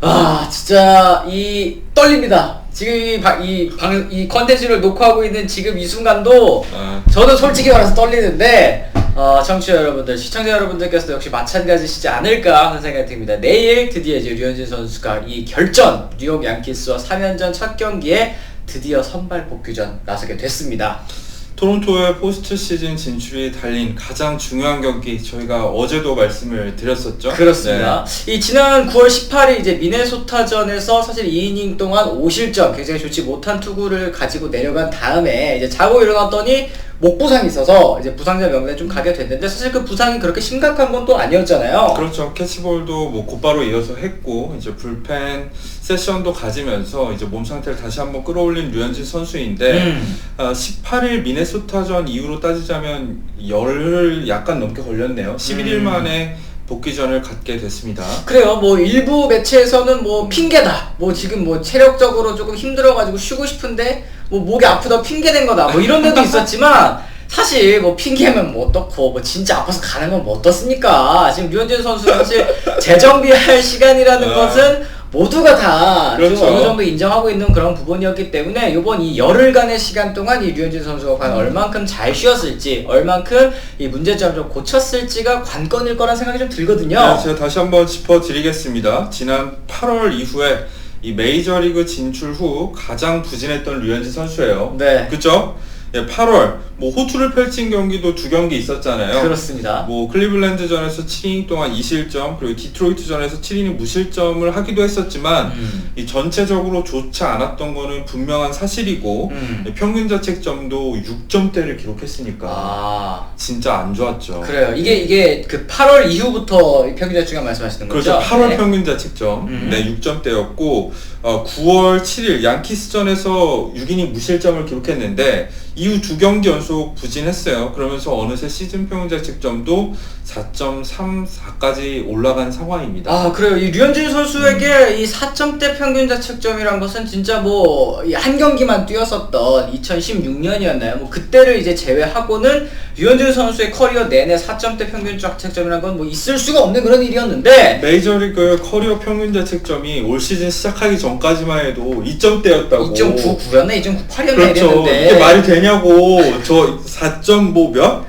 아 진짜 이 떨립니다. 지금 이, 방, 이, 방, 이 컨텐츠를 녹화하고 있는 지금 이 순간도 아, 저는 솔직히 말해서 떨리는데 어, 청취자 여러분들, 시청자 여러분들께서도 역시 마찬가지시지 않을까 하는 생각이 듭니다. 내일 드디어 이제 류현진 선수가 이 결전 뉴욕 양키스와 3연전 첫 경기에 드디어 선발 복귀전 나서게 됐습니다. 토론토의 포스트 시즌 진출이 달린 가장 중요한 경기 저희가 어제도 말씀을 드렸었죠. 그렇습니다. 이 지난 9월 18일 이제 미네소타전에서 사실 2이닝 동안 5실점 굉장히 좋지 못한 투구를 가지고 내려간 다음에 이제 자고 일어났더니 목 부상이 있어서 이제 부상자 명단에 좀 가게 됐는데 사실 그 부상이 그렇게 심각한 건 또 아니었잖아요. 네. 그렇죠. 캐치볼도 뭐 곧바로 이어서 했고 이제 불펜 세션도 가지면서 이제 몸 상태를 다시 한번 끌어올린 류현진 선수인데 음. 아, 18일 미네소타전 이후로 따지자면 열흘 약간 넘게 걸렸네요. 11일 음. 만에 복귀전을 갖게 됐습니다. 그래요. 뭐 일부 매체에서는 뭐 핑계다. 뭐 지금 뭐 체력적으로 조금 힘들어가지고 쉬고 싶은데 뭐 목이 아프다 핑계 된 거다. 뭐 이런 데도 있었지만 사실 뭐 핑계면 뭐 어떻고 뭐 진짜 아파서 가는 건 뭐 어떻습니까? 지금 류현진 선수 사실 재정비할 시간이라는 아. 것은 모두가 다좀 그렇죠. 어느 정도 인정하고 있는 그런 부분이었기 때문에 이번 이 열흘간의 시간 동안 이 류현진 선수가 과연 얼만큼 잘 쉬었을지, 얼만큼 이 문제점을 좀 고쳤을지가 관건일 거란 생각이 좀 들거든요. 네, 제가 다시 한번 짚어드리겠습니다. 지난 8월 이후에 이 메이저리그 진출 후 가장 부진했던 류현진 선수예요. 네. 그죠? 예, 8월 뭐 호투를 펼친 경기도 두 경기 있었잖아요. 그렇습니다. 뭐 클리블랜드전에서 7이닝 동안 2실점 그리고 디트로이트전에서 7이닝 무실점을 하기도 했었지만 음. 이 전체적으로 좋지 않았던 거는 분명한 사실이고 음. 예, 평균 자책점도 6점대를 기록했으니까 아 진짜 안 좋았죠. 그래요. 이게 이게 그 8월 이후부터 이 평균 자책점 말씀하시는 거죠? 그렇죠. 8월 네. 평균 자책점 음. 네 6점대였고 어, 9월 7일 양키스전에서 6이닝 무실점을 기록했는데 이후 두 경기 연속 부진했어요. 그러면서 어느새 시즌 평균 자책점도 4.34까지 올라간 상황입니다. 아 그래요. 이 류현진 선수에게 이 4점대 평균 자책점이란 것은 진짜 뭐 한 경기만 뛰었었던 2016년이었나요? 뭐 그때를 이제 제외하고는 류현진 선수의 커리어 내내 4점대 평균 자책점이란 건뭐 있을 수가 없는 그런 일이었는데 메이저리그 커리어 평균 자책점이 올 시즌 시작하기 전까지만 해도 2점대였다고. 2.99였나 2.98이었나 그렇죠. 이랬는데 이게 말이 되냐고. 저 4점 뭐 몇?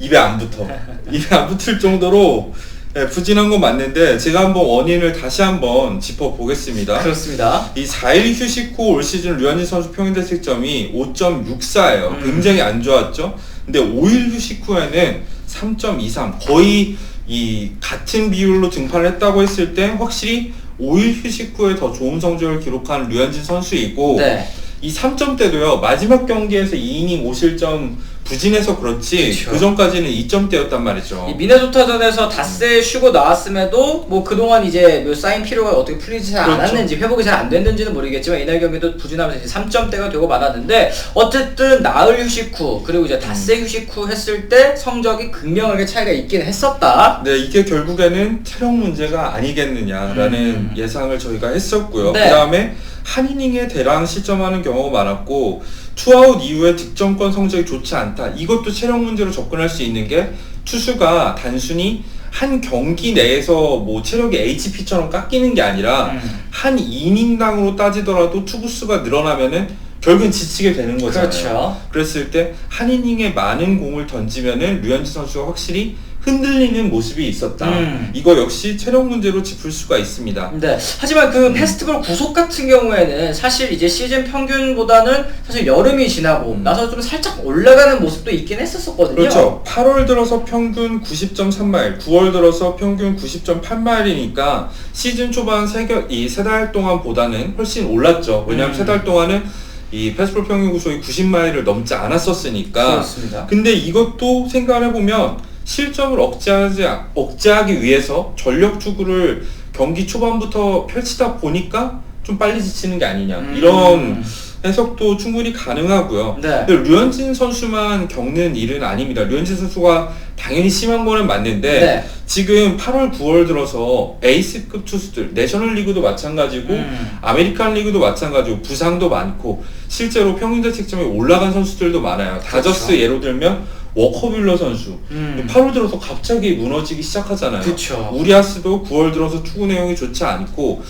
입에 안 붙어. 입에 안 붙을 정도로 예, 부진한 건 맞는데 제가 한번 원인을 다시 한번 짚어보겠습니다. 그렇습니다. 이 4일 휴식 후 올 시즌 류현진 선수 평균 자책점이 5.64예요. 음. 굉장히 안 좋았죠. 근데 5일 휴식 후에는 3.23 거의 이 같은 비율로 등판을 했다고 했을 때 확실히 5일 휴식 후에 더 좋은 성적을 기록한 류현진 선수이고 네. 이 3점대도요 마지막 경기에서 2이닝 5실점 부진해서 그렇지 그쵸. 그 전까지는 2점대였단 말이죠. 이 미네소타전에서 닷새 쉬고 나왔음에도 뭐 그동안 이제 뭐 쌓인 피로가 어떻게 풀리지 잘 그렇죠. 않았는지 회복이 잘 안 됐는지는 모르겠지만 이날 경기도 부진하면서 이제 3점대가 되고 말았는데 어쨌든 나흘 휴식 후 그리고 이제 닷새 휴식 후 했을 때 성적이 극명하게 차이가 있긴 했었다. 네, 이게 결국에는 체력 문제가 아니겠느냐라는 음. 예상을 저희가 했었고요. 네. 그 다음에 한 이닝에 대량 실점하는 경우가 많았고 투아웃 이후에 득점권 성적이 좋지 않다. 이것도 체력 문제로 접근할 수 있는 게 투수가 단순히 한 경기 내에서 뭐 체력이 HP처럼 깎이는 게 아니라 음. 한 이닝당으로 따지더라도 투구수가 늘어나면은 결국엔 지치게 되는 거잖아요. 그렇죠. 그랬을 때 한 이닝에 많은 공을 던지면은 류현진 선수가 확실히 흔들리는 모습이 있었다. 음. 이거 역시 체력 문제로 짚을 수가 있습니다. 네. 하지만 그 페스티벌 구속 같은 경우에는 사실 이제 시즌 평균보다는 사실 여름이 지나고 나서 좀 살짝 올라가는 모습도 있긴 했었거든요. 그렇죠. 8월 들어서 평균 90.3마일, 9월 들어서 평균 90.8마일이니까 시즌 초반 이세 달 동안보다는 훨씬 올랐죠. 왜냐하면 음. 세달 동안은 이 패스볼 평균 구속이 90마일을 넘지 않았었으니까. 그렇습니다. 근데 이것도 생각을 해보면 실점을 억제하지 억제하기 위해서 전력 투구를 경기 초반부터 펼치다 보니까 좀 빨리 지치는 게 아니냐 음. 이런 해석도 충분히 가능하고요. 네. 근데 류현진 선수만 겪는 일은 아닙니다. 류현진 선수가 당연히 심한 거는 맞는데 네. 지금 8월 9월 들어서 에이스급 투수들 내셔널 리그도 마찬가지고 음. 아메리칸 리그도 마찬가지고 부상도 많고 실제로 평균 자책점이 올라간 선수들도 많아요. 다저스 그렇죠. 예로 들면 워커빌러 선수 음. 8월 들어서 갑자기 무너지기 시작하잖아요. 그쵸. 우리아스도 9월 들어서 투구 내용이 좋지 않고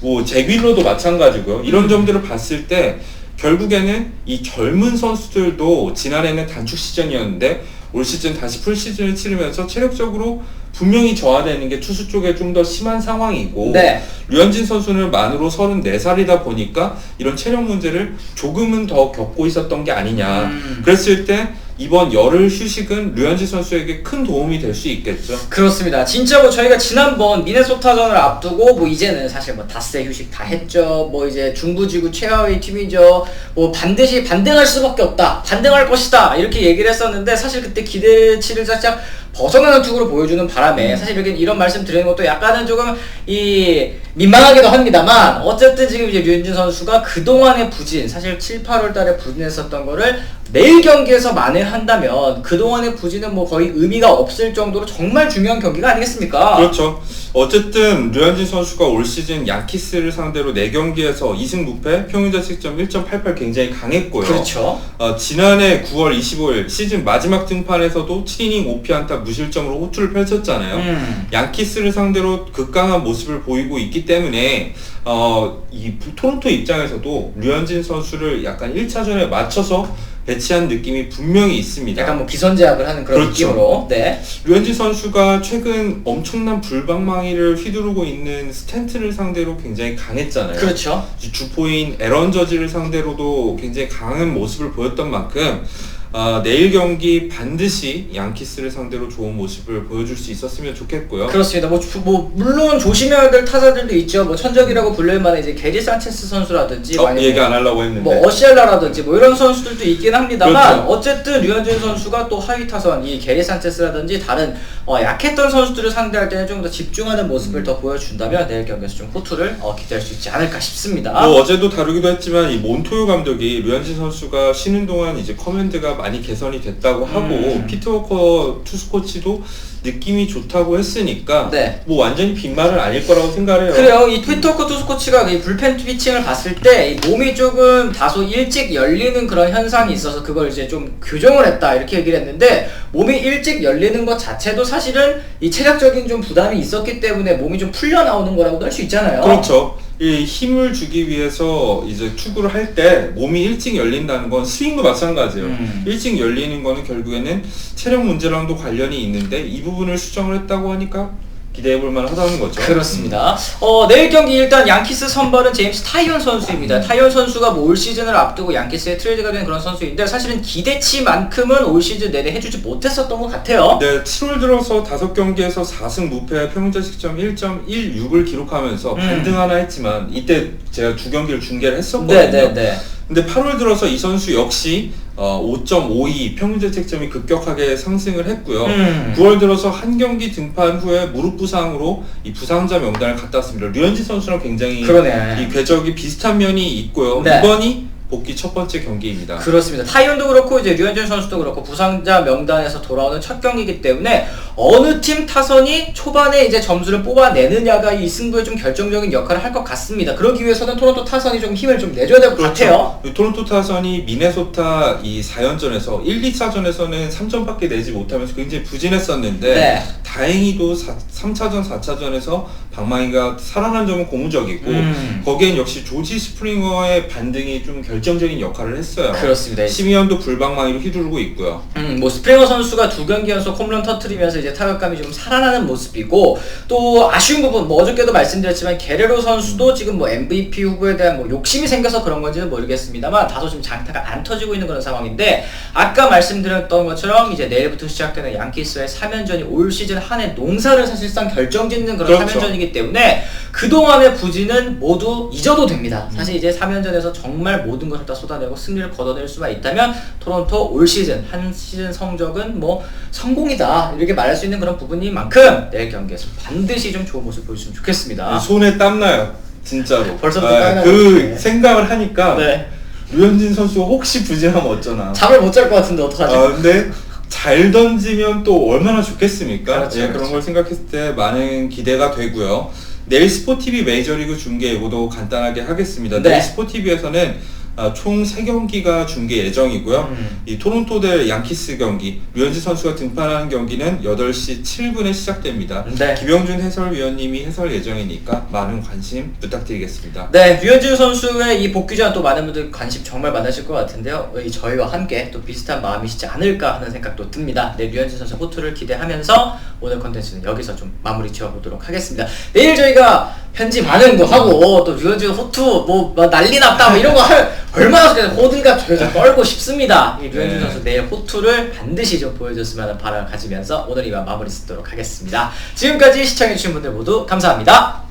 뭐 제빌로도 마찬가지고요. 이런 음. 점들을 봤을 때 결국에는 이 젊은 선수들도 지난해는 단축 시즌이었는데 올 시즌 다시 풀 시즌을 치르면서 체력적으로 분명히 저하되는 게 투수 쪽에 좀 더 심한 상황이고 네. 류현진 선수는 만으로 34살이다 보니까 이런 체력 문제를 조금은 더 겪고 있었던 게 아니냐. 음. 그랬을 때 이번 열흘 휴식은 류현진 선수에게 큰 도움이 될 수 있겠죠. 그렇습니다. 진짜 뭐 저희가 지난번 미네소타전을 앞두고 뭐 이제는 사실 뭐 닷새 휴식 다 했죠. 뭐 이제 중부지구 최하위 팀이죠. 뭐 반드시 반등할 수밖에 없다. 반등할 것이다. 이렇게 얘기를 했었는데 사실 그때 기대치를 살짝 벗어나는 투구를 보여주는 바람에 사실 이렇게 이런 말씀 드리는 것도 약간은 조금 이 민망하기도 합니다만 어쨌든 지금 이제 류현진 선수가 그동안의 부진 사실 7, 8월 달에 부진했었던 거를 내일 경기에서 만회한다면 그동안의 부진은 뭐 거의 의미가 없을 정도로 정말 중요한 경기가 아니겠습니까? 그렇죠. 어쨌든 류현진 선수가 올 시즌 양키스를 상대로 4경기에서 2승 무패, 평균 자책점 1.88 굉장히 강했고요. 그렇죠. 어, 지난해 9월 25일 시즌 마지막 등판에서도 7이닝 5피안타 무실점으로 호투를 펼쳤잖아요. 음. 양키스를 상대로 극강한 모습을 보이고 있기 때문에 어, 이 토론토 입장에서도 류현진 선수를 약간 1차전에 맞춰서 배치한 느낌이 분명히 있습니다. 약간 뭐 기선제압을 하는 그런 그렇죠. 느낌으로. 네. 류현진 선수가 최근 엄청난 불방망이를 휘두르고 있는 스탠트를 상대로 굉장히 강했잖아요. 그렇죠. 주포인 에런 저지를 상대로도 굉장히 강한 모습을 보였던 만큼 아, 내일 경기 반드시 양키스를 상대로 좋은 모습을 보여줄 수 있었으면 좋겠고요. 그렇습니다. 뭐, 주- 뭐 물론 조심해야 될 타자들도 있죠. 뭐 천적이라고 불릴 만한 이제 게리 산체스 선수라든지 어, 얘기 안 하려고 했는데 뭐 어시엘라라든지 뭐 이런 선수들도 있긴 합니다만 그렇죠. 어쨌든 류현진 선수가 또 하위 타선 이 게리 산체스라든지 다른 어, 약했던 선수들을 상대할 때는 좀 더 집중하는 모습을 더 보여준다면 내일 경기에서 좀 호투를 어, 기대할 수 있지 않을까 싶습니다. 뭐 어제도 다루기도 했지만 이 몬토요 감독이 류현진 선수가 쉬는 동안 이제 커맨드가 많이 개선이 됐다고 하고 음. 피트 워커 투수 코치도 느낌이 좋다고 했으니까 네. 뭐 완전히 빈말은 아닐 거라고 생각해요. 그래요. 이 트위터커 투수 코치가 이 불펜 피칭을 봤을 때이 몸이 조금 다소 일찍 열리는 그런 현상이 있어서 그걸 이제 좀 교정을 했다 이렇게 얘기를 했는데 몸이 일찍 열리는 것 자체도 사실은 이 체력적인 좀 부담이 있었기 때문에 몸이 좀 풀려 나오는 거라고도 할 수 있잖아요. 그렇죠. 이 힘을 주기 위해서 이제 투구를 할 때 몸이 일찍 열린다는 건 스윙도 마찬가지예요. 음. 일찍 열리는 거는 결국에는 체력 문제랑도 관련이 있는데 이 부분을 수정을 했다고 하니까 기대해 볼 만하다는 거죠. 그렇습니다. 어, 내일 경기 일단 양키스 선발은 제임스 타이언 선수입니다. 타이언 선수가 뭐 올 시즌을 앞두고 양키스에 트레이드가 된 그런 선수인데 사실은 기대치만큼은 올 시즌 내내 해주지 못했었던 것 같아요. 네, 7월 들어서 5경기에서 4승 무패 평균자책점 1.16을 기록하면서 음. 반등 하나 했지만 이때 제가 두 경기를 중계를 했었거든요. 네, 네, 네. 근데 8월 들어서 이 선수 역시 어, 5.52 평균 자책점이 급격하게 상승을 했고요. 음. 9월 들어서 한 경기 등판 후에 무릎 부상으로 이 부상자 명단을 갖다 습니다. 류현진 선수랑 굉장히 그러네. 이 궤적이 비슷한 면이 있고요. 네. 이번이 복귀 첫 번째 경기입니다. 그렇습니다. 타이언도 그렇고 이제 류현진 선수도 그렇고 부상자 명단에서 돌아오는 첫 경기이기 때문에 어느 팀 타선이 초반에 이제 점수를 뽑아내느냐가 이 승부에 좀 결정적인 역할을 할 것 같습니다. 그러기 위해서는 토론토 타선이 좀 힘을 좀 내줘야 될것 같아요. 이 토론토 타선이 미네소타 이 4연전에서 1, 2차전에서는 3점밖에 내지 못하면서 굉장히 부진했었는데 네. 다행히도 3차전, 4차전에서 방망이가 살아난 점은 고무적이고 음. 거기엔 역시 조지 스프링어의 반등이 좀 결정적인 역할을 했어요. 그렇습니다. 심의원도 불방망이로 휘두르고 있고요. 음, 뭐 스프링어 선수가 두 경기 연속 홈런 터트리면서 이제 타격감이 좀 살아나는 모습이고 또 아쉬운 부분 뭐 어저께도 말씀드렸지만 게레로 선수도 지금 뭐 MVP 후보에 대한 뭐 욕심이 생겨서 그런 건지는 모르겠습니다만 다소 지금 장타가 안 터지고 있는 그런 상황인데 아까 말씀드렸던 것처럼 이제 내일부터 시작되는 양키스와의 3연전이 올 시즌 한 해 농사를 사실상 결정짓는 그런 그렇죠. 3연전이기 때문에 그동안의 부진은 모두 잊어도 됩니다. 사실 이제 3연전에서 정말 모든 것을 다 쏟아내고 승리를 거둬낼 수만 있다면 토론토 올 시즌 한 시즌 성적은 뭐 성공이다 이렇게 말할 수 있는 그런 부분인 만큼 내일 경기에서 반드시 좀 좋은 모습 보여주면 좋겠습니다. 손에 땀나요. 진짜로. 벌써부터 아. 그 네. 생각을 하니까 네. 류현진 선수가 혹시 부진하면 어쩌나. 잠을 못 잘 것 같은데 어떡하지? 아, 근데 잘 던지면 또 얼마나 좋겠습니까? 그렇죠, 예, 그런 그렇죠. 걸 생각했을 때 많은 기대가 되고요. 내일 스포티비 메이저리그 중계 예고도 간단하게 하겠습니다. 네. 내일 스포티비에서는 아, 총 3경기가 중계 예정이고요. 음. 이 토론토 대 양키스 경기, 류현진 선수가 등판하는 경기는 8시 7분에 시작됩니다. 네. 김영준 해설위원님이 해설 예정이니까 많은 관심 부탁드리겠습니다. 네, 류현진 선수의 이 복귀 전 또 많은 분들 관심 정말 많으실 것 같은데요. 이 저희와 함께 또 비슷한 마음이시지 않을까 하는 생각도 듭니다. 네, 류현진 선수 호투를 기대하면서 오늘 컨텐츠는 여기서 좀 마무리 지어보도록 하겠습니다. 내일 저희가 편지 반응도 하고 또 류현진 호투 뭐, 뭐 난리 났다 뭐 이런 거할 얼마나 호들갑 저희가 떨고 싶습니다. 이 류현진 네. 선수 내일 호투를 반드시 좀 보여줬으면 하는 바람을 가지면서 오늘 이만 마무리 짓도록 하겠습니다. 지금까지 시청해주신 분들 모두 감사합니다.